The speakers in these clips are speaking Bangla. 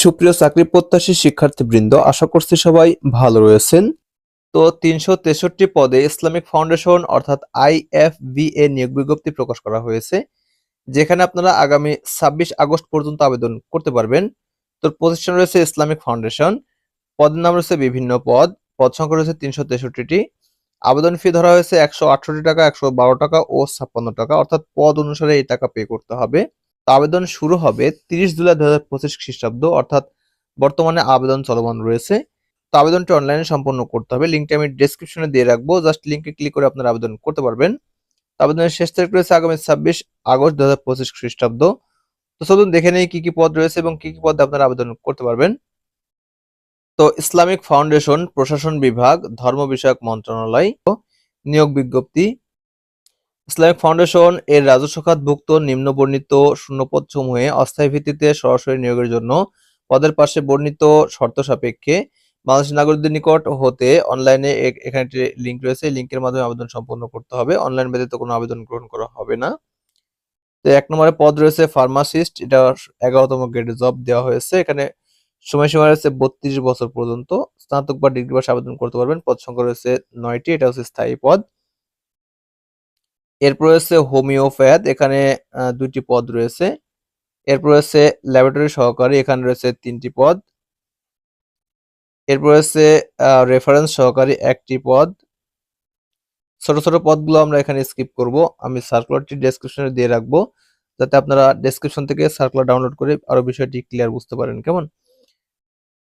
সুপ্রিয় চাকরি প্রত্যাশী শিক্ষার্থীবৃন্দ, আশা করছি সবাই ভালো রয়েছেন। তো তিনশো তেষট্টি পদে ইসলামিক ফাউন্ডেশন অর্থাৎ আইএফবিএ নিয়োগ বিজ্ঞপ্তি প্রকাশ করা হয়েছে, যেখানে আপনারা আগামী ছাব্বিশ আগস্ট পর্যন্ত আবেদন করতে পারবেন। তো প্রতিষ্ঠান রয়েছে ইসলামিক ফাউন্ডেশন, পদের নাম রয়েছে বিভিন্ন পদ পদ সংখ্যা রয়েছে তিনশো তেষট্টিটি। আবেদন ফি ধরা হয়েছে একশো আটষট্টি টাকা, একশো বারো টাকা ও ছাপ্পান্ন টাকা, অর্থাৎ পদ অনুসারে এই টাকা পে করতে হবে। আবেদন শুরু হবে তিরিশ জুলাই দু হাজার পঁচিশ খ্রিস্টাব্দ, অর্থাৎ বর্তমানে আবেদন চলমান রয়েছে। তো আবেদনটি অনলাইনে সম্পন্ন করতে হবে। লিঙ্কটি আমি ডেসক্রিপশনে দিয়ে রাখব। জাস্ট লিঙ্কে ক্লিক করে আপনারা আবেদন করতে পারবেন। আবেদনের শেষ তারিখ রয়েছে আগামী ছাব্বিশ আগস্ট দু হাজার পঁচিশ খ্রিস্টাব্দ। তো চলুন দেখে নেই কি কি পদ রয়েছে এবং কি কি পদে আপনারা আবেদন করতে পারবেন। তো ইসলামিক ফাউন্ডেশন, প্রশাসন বিভাগ, ধর্ম বিষয়ক মন্ত্রণালয়, নিয়োগ বিজ্ঞপ্তি ইসলামিক ফাউন্ডেশন এর রাজস্ব খাতভুক্ত নিম্নবর্ণিত শূন্যপদ সমূহে অস্থায়ী ভিত্তিতে সরাসরি নিয়োগের জন্য পদের পাশে বর্ণিত শর্ত সাপেক্ষে বাংলাদেশ নাগরিকদের নিকট হতে অনলাইনে এখানে একটি লিঙ্ক রয়েছে। লিঙ্কের মাধ্যমে আবেদন সম্পন্ন করতে হবে। অনলাইন ব্যতীত কোনো আবেদন গ্রহণ করা হবে না। তো এক নম্বরে পদ রয়েছে ফার্মাসিস্ট এটা এগারোতম গ্রেডে জব দেওয়া হয়েছে। এখানে সময়সীমা রয়েছে বত্রিশ বছর পর্যন্ত। স্নাতক বা ডিগ্রি পাশে আবেদন করতে পারবেন। পদ সংখ্যা রয়েছে নয়টি। এটা হচ্ছে স্থায়ী পদ। এরপর রয়েছে হোমিওপ্যাথ, এখানে দুইটি পদ রয়েছে। এরপর রয়েছে ল্যাবরেটরি সহকারী, এখানে রয়েছে তিনটি পদ। এরপর রয়েছে রেফারেন্স সহকারী, একটি পদ। ছোট ছোট পদগুলো আমরা এখানে স্কিপ করব। আমি সার্কুলারটি ডেসক্রিপশনে দিয়ে রাখব, যাতে আপনারা ডেসক্রিপশন থেকে সার্কুলার ডাউনলোড করে আরও বিষয়টি ক্লিয়ার বুঝতে পারেন। কেমন?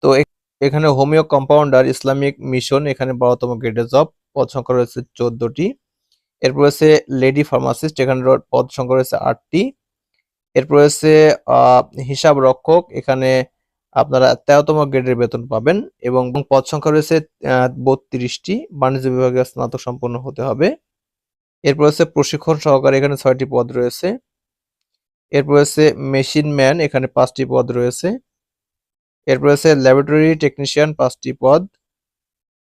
তো এখানে হোমিও কম্পাউন্ডার ইসলামিক মিশন এখানে বারোতম গ্রেডের জব পদ সংখ্যা রয়েছে চোদ্দটি। এরপর রয়েছে লেডি ফার্মাসিস্ট এখানে পদ সংখ্যা রয়েছে আটটি। এরপর রয়েছে হিসাব রক্ষক, এখানে আপনারা তেরোতম গ্রেডের বেতন পাবেন এবং পদ সংখ্যা রয়েছে বত্রিশটি। বাণিজ্য বিভাগে স্নাতক সম্পন্ন হতে হবে। এরপর রয়েছে প্রশিক্ষণ সহকারী এখানে ছয়টি পদ রয়েছে। এরপর রয়েছে মেশিন ম্যান, এখানে পাঁচটি পদ রয়েছে। এরপর রয়েছে ল্যাবরেটরি টেকনিশিয়ান, পাঁচটি পদ।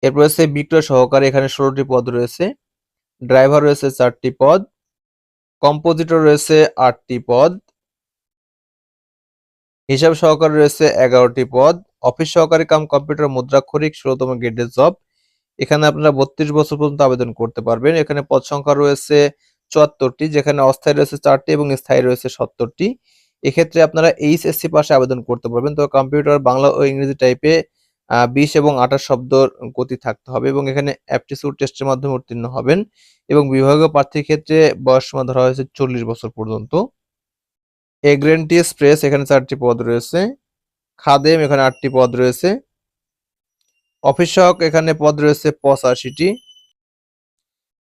এরপর রয়েছে বিক্রয় সহকারী এখানে ষোলোটি পদ রয়েছে। ড্রাইভার রয়েছে চারটি পদ, কম্পোজিটর রয়েছে আটটি পদ, হিসাব সহকারী রয়েছে এগারোটি পদ, অফিস সহকারী কাম কম্পিউটার মুদ্রাক্ষরিক ষোলোতম গ্রেডের জব। এখানে আপনারা বত্রিশ বছর পর্যন্ত আবেদন করতে পারবেন। এখানে পদ সংখ্যা রয়েছে চুয়াত্তরটি, যেখানে অস্থায়ী রয়েছে চারটি এবং স্থায়ী রয়েছে সত্তরটি। এক্ষেত্রে আপনারা এইচএসসি পাশে আবেদন করতে পারবেন। তো কম্পিউটার, বাংলা ও ইংরেজি টাইপে বিশ এবং আঠাশ শব্দর গতি থাকতে হবে এবং এখানে অ্যাপটিটিউড টেস্টের মাধ্যমে উত্তীর্ণ হবেন এবং বিভাগীয় প্রার্থীর ক্ষেত্রে বয়স সীমা ধরা হয়েছে চল্লিশ বছর পর্যন্ত। এগ্রেন্টিস প্রেস এখানে চারটি পদ রয়েছে। খাদেম, এখানে আটটি পদ রয়েছে। অফিস সহক, এখানে পদ রয়েছে পঁচাশিটি।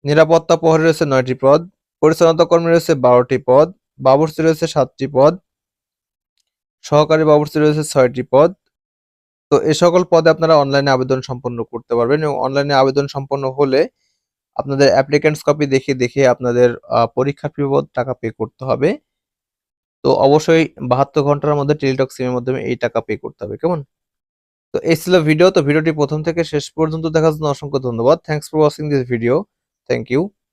নিরাপত্তা প্রহরী রয়েছে নয়টি পদ। পরিচ্ছন্নতা কর্মী রয়েছে বারোটি পদ। বাবুর্চি রয়েছে সাতটি পদ। সহকারী বাবুর্চি রয়েছে ছয়টি পদ। তো এই সকল পদে আপনারা অনলাইনে আবেদন সম্পন্ন করতে পারবেন এবং অনলাইনে আবেদন সম্পন্ন হলে আপনাদের অ্যাপ্লিকেন্টস কপি দেখে দেখে আপনাদের পরীক্ষার ফি টাকা পে করতে হবে। তো অবশ্যই বাহাত্তর ঘণ্টার মধ্যে টেলিটক সিমের মাধ্যমে এই টাকা পে করতে হবে, কেমন? তো এই ছিল ভিডিও তো ভিডিওটি প্রথম থেকে শেষ পর্যন্ত দেখার জন্য অসংখ্য ধন্যবাদ। Thanks for watching this video thank you